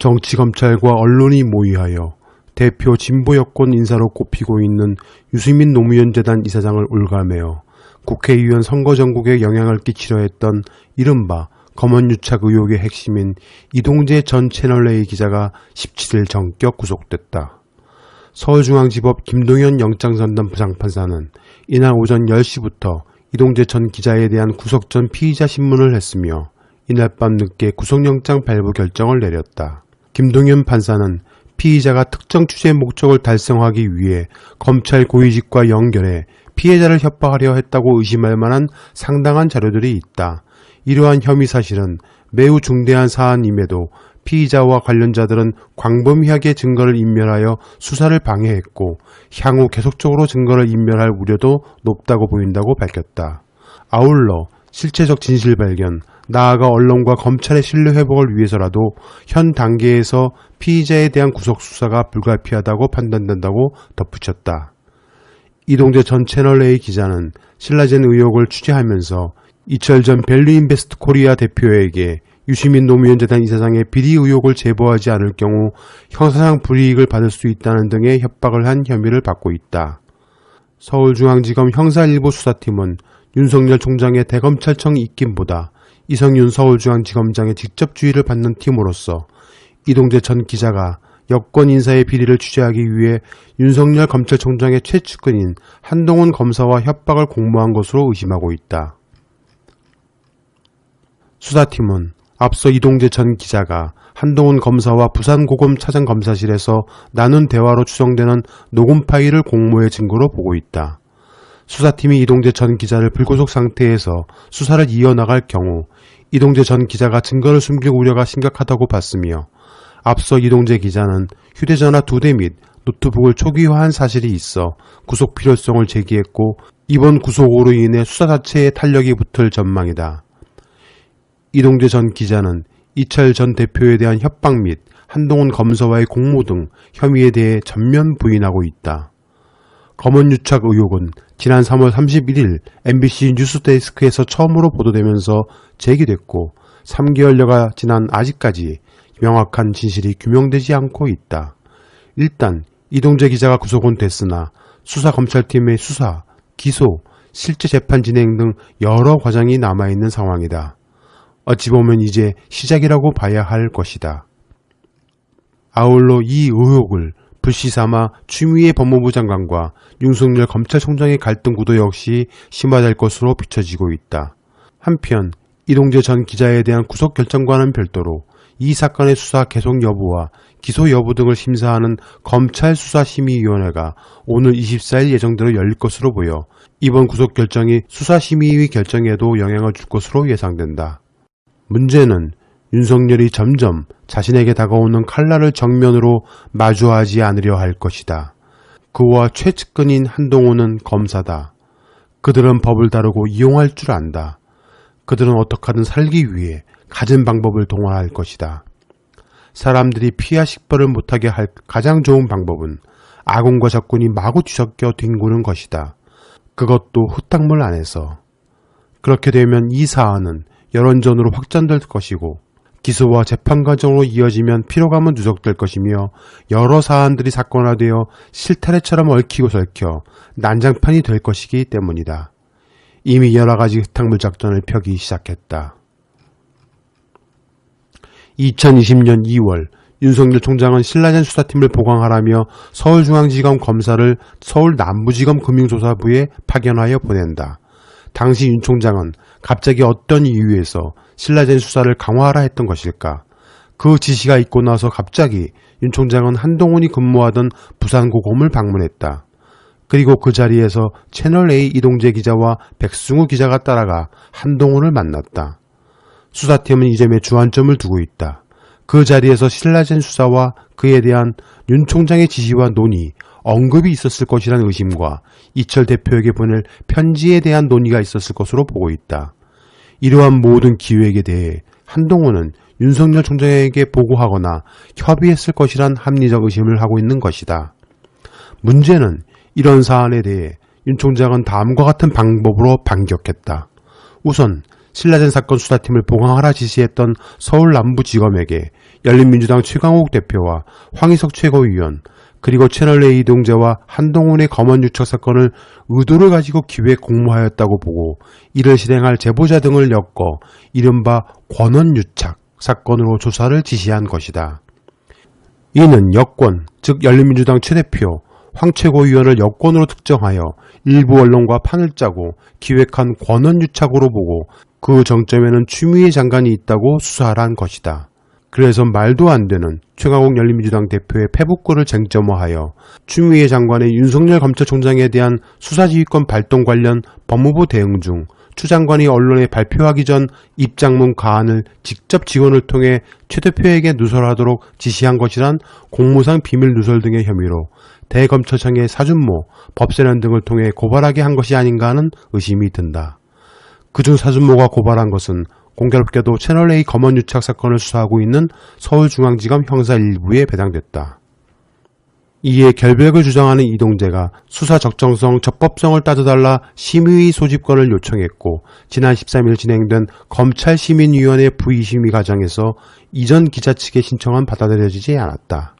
정치검찰과 언론이 모의하여 대표 진보 여권 인사로 꼽히고 있는 유시민 노무현 재단 이사장을 올가매어 국회의원 선거 전국에 영향을 끼치려 했던 이른바 검언유착 의혹의 핵심인 이동재 전 채널A 기자가 17일 전격 구속됐다. 서울중앙지법 김동현 영장전담 부장판사는 이날 오전 10시부터 이동재 전 기자에 대한 구속 전 피의자 신문을 했으며 이날 밤 늦게 구속영장 발부 결정을 내렸다. 김동현 판사는 피의자가 특정 취재 목적을 달성하기 위해 검찰 고위직과 연결해 피해자를 협박하려 했다고 의심할 만한 상당한 자료들이 있다. 이러한 혐의 사실은 매우 중대한 사안임에도 피의자와 관련자들은 광범위하게 증거를 인멸하여 수사를 방해했고 향후 계속적으로 증거를 인멸할 우려도 높다고 보인다고 밝혔다. 아울러 실체적 진실 발견, 나아가 언론과 검찰의 신뢰 회복을 위해서라도 현 단계에서 피의자에 대한 구속 수사가 불가피하다고 판단된다고 덧붙였다. 이동재 전 채널A 기자는 신라젠 의혹을 취재하면서 이철 전 밸류인베스트 코리아 대표에게 유시민 노무현 재단 이사장의 비리 의혹을 제보하지 않을 경우 형사상 불이익을 받을 수 있다는 등의 협박을 한 혐의를 받고 있다. 서울중앙지검 형사일부 수사팀은 윤석열 총장의 대검찰청 입김보다 이성윤 서울중앙지검장의 직접 주의를 받는 팀으로서 이동재 전 기자가 여권 인사의 비리를 취재하기 위해 윤석열 검찰총장의 최측근인 한동훈 검사와 협박을 공모한 것으로 의심하고 있다. 수사팀은 앞서 이동재 전 기자가 한동훈 검사와 부산고검 차장검사실에서 나눈 대화로 추정되는 녹음 파일을 공모의 증거로 보고 있다. 수사팀이 이동재 전 기자를 불구속 상태에서 수사를 이어나갈 경우 이동재 전 기자가 증거를 숨길 우려가 심각하다고 봤으며 앞서 이동재 기자는 휴대전화 두 대 및 노트북을 초기화한 사실이 있어 구속 필요성을 제기했고 이번 구속으로 인해 수사 자체에 탄력이 붙을 전망이다. 이동재 전 기자는 이철 전 대표에 대한 협박 및 한동훈 검사와의 공모 등 혐의에 대해 전면 부인하고 있다. 검언유착 의혹은 지난 3월 31일 MBC 뉴스데스크에서 처음으로 보도되면서 제기됐고 3개월여가 지난 아직까지 명확한 진실이 규명되지 않고 있다. 일단 이동재 기자가 구속은 됐으나 수사검찰팀의 수사, 기소, 실제 재판 진행 등 여러 과정이 남아있는 상황이다. 어찌 보면 이제 시작이라고 봐야 할 것이다. 아울러 이 의혹을 불씨 삼아 추미애 법무부 장관과 윤석열 검찰총장의 갈등 구도 역시 심화될 것으로 비춰지고 있다. 한편 이동재 전 기자에 대한 구속 결정과는 별도로 이 사건의 수사 계속 여부와 기소 여부 등을 심사하는 검찰 수사심의위원회가 오늘 24일 예정대로 열릴 것으로 보여 이번 구속 결정이 수사심의위 결정에도 영향을 줄 것으로 예상된다. 문제는 윤석열이 점점 자신에게 다가오는 칼날을 정면으로 마주하지 않으려 할 것이다. 그와 최측근인 한동훈은 검사다. 그들은 법을 다루고 이용할 줄 안다. 그들은 어떻게든 살기 위해 가진 방법을 동원할 것이다. 사람들이 피하 식별을 못하게 할 가장 좋은 방법은 아군과 적군이 마구 뒤섞여 뒹구는 것이다. 그것도 흙탕물 안에서. 그렇게 되면 이 사안은 여론전으로 확장될 것이고 기소와 재판 과정으로 이어지면 피로감은 누적될 것이며 여러 사안들이 사건화되어 실타래처럼 얽히고 설켜 난장판이 될 것이기 때문이다. 이미 여러 가지 흙탕물 작전을 펴기 시작했다. 2020년 2월 윤석열 총장은 신라젠 수사팀을 보강하라며 서울중앙지검 검사를 서울 남부지검 금융조사부에 파견하여 보낸다. 당시 윤 총장은 갑자기 어떤 이유에서 신라젠 수사를 강화하라 했던 것일까? 그 지시가 있고 나서 갑자기 윤 총장은 한동훈이 근무하던 부산고검을 방문했다. 그리고 그 자리에서 채널A 이동재 기자와 백승우 기자가 따라가 한동훈을 만났다. 수사팀은 이 점에 주안점을 두고 있다. 그 자리에서 신라젠 수사와 그에 대한 윤 총장의 지시와 논의, 언급이 있었을 것이라는 의심과 이철 대표에게 보낼 편지에 대한 논의가 있었을 것으로 보고 있다. 이러한 모든 기획에 대해 한동훈은 윤석열 총장에게 보고하거나 협의했을 것이란 합리적 의심을 하고 있는 것이다. 문제는 이런 사안에 대해 윤 총장은 다음과 같은 방법으로 반격했다. 우선 신라젠 사건 수사팀을 보강하라 지시했던 서울 남부지검에게 열린민주당 최강욱 대표와 황희석 최고위원, 그리고 채널A 이동재와 한동훈의 검언 유착 사건을 의도를 가지고 기획 공모하였다고 보고 이를 실행할 제보자 등을 엮어 이른바 권언 유착 사건으로 조사를 지시한 것이다. 이는 여권, 즉 열린민주당 최 대표 황 최고위원을 여권으로 특정하여 일부 언론과 판을 짜고 기획한 권언 유착으로 보고 그 정점에는 추미애 장관이 있다고 수사를 한 것이다. 그래서 말도 안 되는 최강욱 열린민주당 대표의 페북글을 쟁점화하여 추미애 장관의 윤석열 검찰총장에 대한 수사지휘권 발동 관련 법무부 대응 중 추 장관이 언론에 발표하기 전 입장문 가안을 직접 직원을 통해 최 대표에게 누설하도록 지시한 것이란 공무상 비밀 누설 등의 혐의로 대검찰청의 사준모, 법세련 등을 통해 고발하게 한 것이 아닌가 하는 의심이 든다. 그중 사준모가 고발한 것은 공교롭게도 채널A 검언 유착 사건을 수사하고 있는 서울중앙지검 형사 1부에 배당됐다. 이에 결백을 주장하는 이동재가 수사 적정성, 적법성을 따져달라 심의 소집권을 요청했고 지난 13일 진행된 검찰시민위원회 부의심의 과정에서 이전 기자 측의 신청은 받아들여지지 않았다.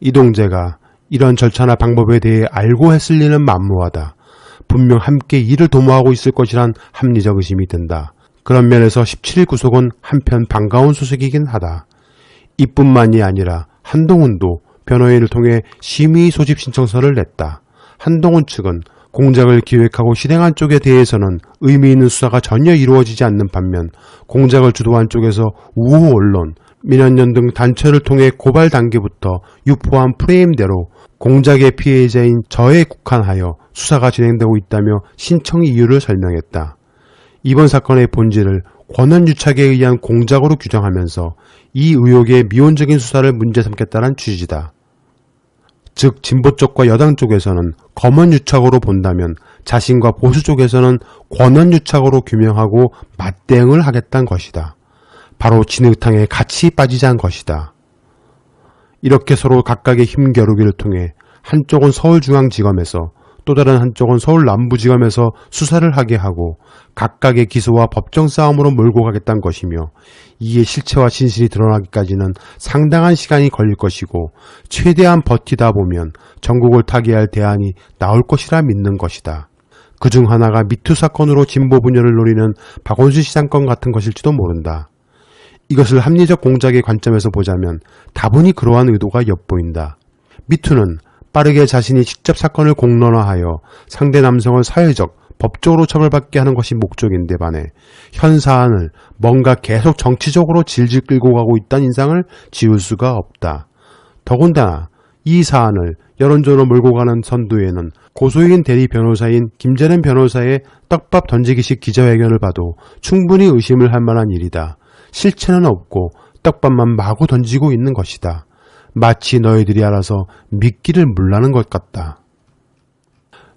이동재가 이런 절차나 방법에 대해 알고 했을 리는 만무하다. 분명 함께 일을 도모하고 있을 것이란 합리적 의심이 든다. 그런 면에서 17일 구속은 한편 반가운 소식이긴 하다. 이뿐만이 아니라 한동훈도 변호인을 통해 심의 소집 신청서를 냈다. 한동훈 측은 공작을 기획하고 실행한 쪽에 대해서는 의미 있는 수사가 전혀 이루어지지 않는 반면 공작을 주도한 쪽에서 우호 언론, 민원연 등 단체를 통해 고발 단계부터 유포한 프레임대로 공작의 피해자인 저에 국한하여 수사가 진행되고 있다며 신청 이유를 설명했다. 이번 사건의 본질을 권한유착에 의한 공작으로 규정하면서 이 의혹의 미온적인 수사를 문제 삼겠다는 취지다. 즉 진보 쪽과 여당 쪽에서는 검언 유착으로 본다면 자신과 보수 쪽에서는 권한유착으로 규명하고 맞대응을 하겠다는 것이다. 바로 진흙탕에 같이 빠지자는 것이다. 이렇게 서로 각각의 힘겨루기를 통해 한쪽은 서울중앙지검에서 또 다른 한쪽은 서울 남부지검에서 수사를 하게 하고 각각의 기소와 법정 싸움으로 몰고 가겠다는 것이며 이에 실체와 진실이 드러나기까지는 상당한 시간이 걸릴 것이고 최대한 버티다 보면 전국을 타개할 대안이 나올 것이라 믿는 것이다. 그 중 하나가 미투 사건으로 진보 분열을 노리는 박원순 시장건 같은 것일지도 모른다. 이것을 합리적 공작의 관점에서 보자면 다분히 그러한 의도가 엿보인다. 미투는 빠르게 자신이 직접 사건을 공론화하여 상대 남성을 사회적, 법적으로 처벌받게 하는 것이 목적인데 반해 현 사안을 뭔가 계속 정치적으로 질질 끌고 가고 있다는 인상을 지울 수가 없다. 더군다나 이 사안을 여론조로 몰고 가는 선두에는 고소인 대리 변호사인 김재련 변호사의 떡밥 던지기식 기자회견을 봐도 충분히 의심을 할 만한 일이다. 실체는 없고 떡밥만 마구 던지고 있는 것이다. 마치 너희들이 알아서 믿기를 물라는 것 같다.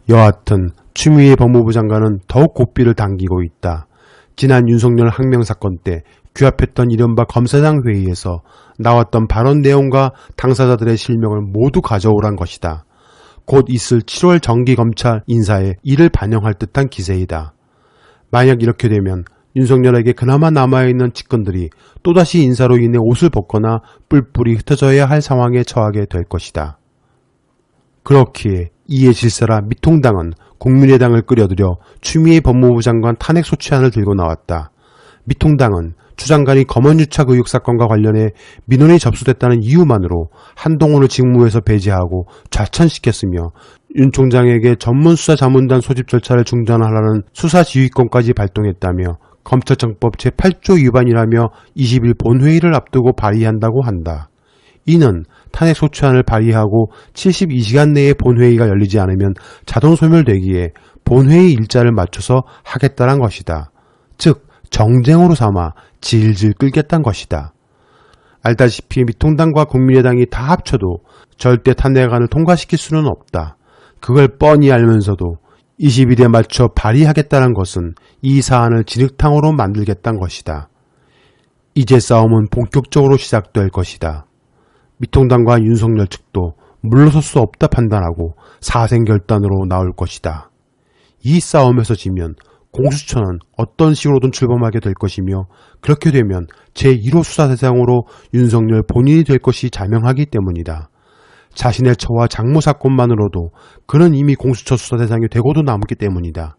여하튼 추미애 법무부 장관은 더욱 고삐를 당기고 있다. 지난 윤석열 항명 사건 때 규합했던 이른바 검사장 회의에서 나왔던 발언 내용과 당사자들의 실명을 모두 가져오란 것이다. 곧 있을 7월 정기검찰 인사에 이를 반영할 듯한 기세이다. 만약 이렇게 되면 윤석열에게 그나마 남아있는 직권들이 또다시 인사로 인해 옷을 벗거나 뿔뿔이 흩어져야 할 상황에 처하게 될 것이다. 그렇기에 이에 질서라 미통당은 국민의당을 끌어들여 추미애 법무부 장관 탄핵 소추안을 들고 나왔다. 미통당은 추 장관이 검언유착 의혹 사건과 관련해 민원이 접수됐다는 이유만으로 한동훈을 직무에서 배제하고 좌천시켰으며 윤 총장에게 전문 수사 자문단 소집 절차를 중단하라는 수사 지휘권까지 발동했다며 검찰청법 제8조 위반이라며 20일 본회의를 앞두고 발의한다고 한다. 이는 탄핵 소추안을 발의하고 72시간 내에 본회의가 열리지 않으면 자동 소멸되기에 본회의 일자를 맞춰서 하겠다는 것이다. 즉 정쟁으로 삼아 질질 끌겠다는 것이다. 알다시피 미통당과 국민의당이 다 합쳐도 절대 탄핵안을 통과시킬 수는 없다. 그걸 뻔히 알면서도 20일에 맞춰 발의하겠다는 것은 이 사안을 진흙탕으로 만들겠다는 것이다. 이제 싸움은 본격적으로 시작될 것이다. 미통당과 윤석열 측도 물러설 수 없다 판단하고 사생결단으로 나올 것이다. 이 싸움에서 지면 공수처는 어떤 식으로든 출범하게 될 것이며 그렇게 되면 제1호 수사 대상으로 윤석열 본인이 될 것이 자명하기 때문이다. 자신의 처와 장모 사건만으로도 그는 이미 공수처 수사 대상이 되고도 남기 때문이다.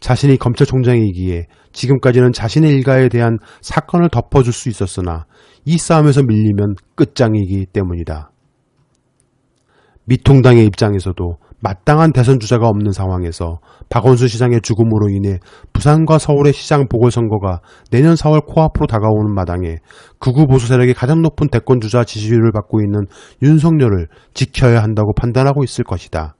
자신이 검찰총장이기에 지금까지는 자신의 일가에 대한 사건을 덮어줄 수 있었으나 이 싸움에서 밀리면 끝장이기 때문이다. 미통당의 입장에서도 마땅한 대선 주자가 없는 상황에서 박원순 시장의 죽음으로 인해 부산과 서울의 시장 보궐선거가 내년 4월 코앞으로 다가오는 마당에 극우 보수 세력의 가장 높은 대권 주자 지지율을 받고 있는 윤석열을 지켜야 한다고 판단하고 있을 것이다.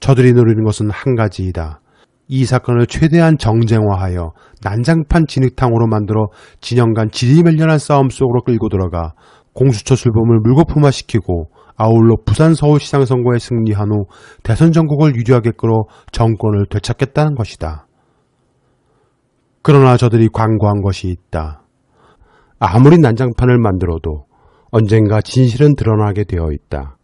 저들이 노리는 것은 한 가지이다. 이 사건을 최대한 정쟁화하여 난장판 진흙탕으로 만들어 진영 간 지리멸렬한 싸움 속으로 끌고 들어가 공수처 출범을 물거품화시키고 아울러 부산 서울시장 선거에 승리한 후 대선 전국을 유리하게 끌어 정권을 되찾겠다는 것이다. 그러나 저들이 광고한 것이 있다. 아무리 난장판을 만들어도 언젠가 진실은 드러나게 되어 있다.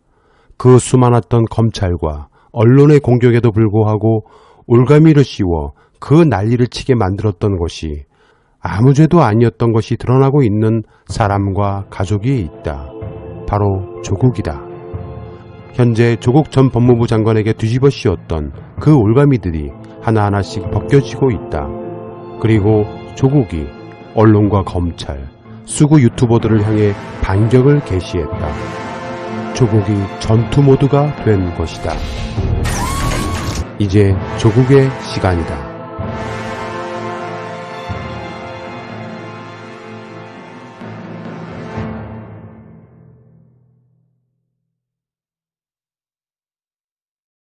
그 수많았던 검찰과 언론의 공격에도 불구하고 올가미를 씌워 그 난리를 치게 만들었던 것이 아무 죄도 아니었던 것이 드러나고 있는 사람과 가족이 있다. 바로 조국이다. 현재 조국 전 법무부 장관에게 뒤집어 씌웠던 그 올가미들이 하나하나씩 벗겨지고 있다. 그리고 조국이 언론과 검찰, 수구 유튜버들을 향해 반격을 개시했다. 조국이 전투 모드가 된 것이다. 이제 조국의 시간이다.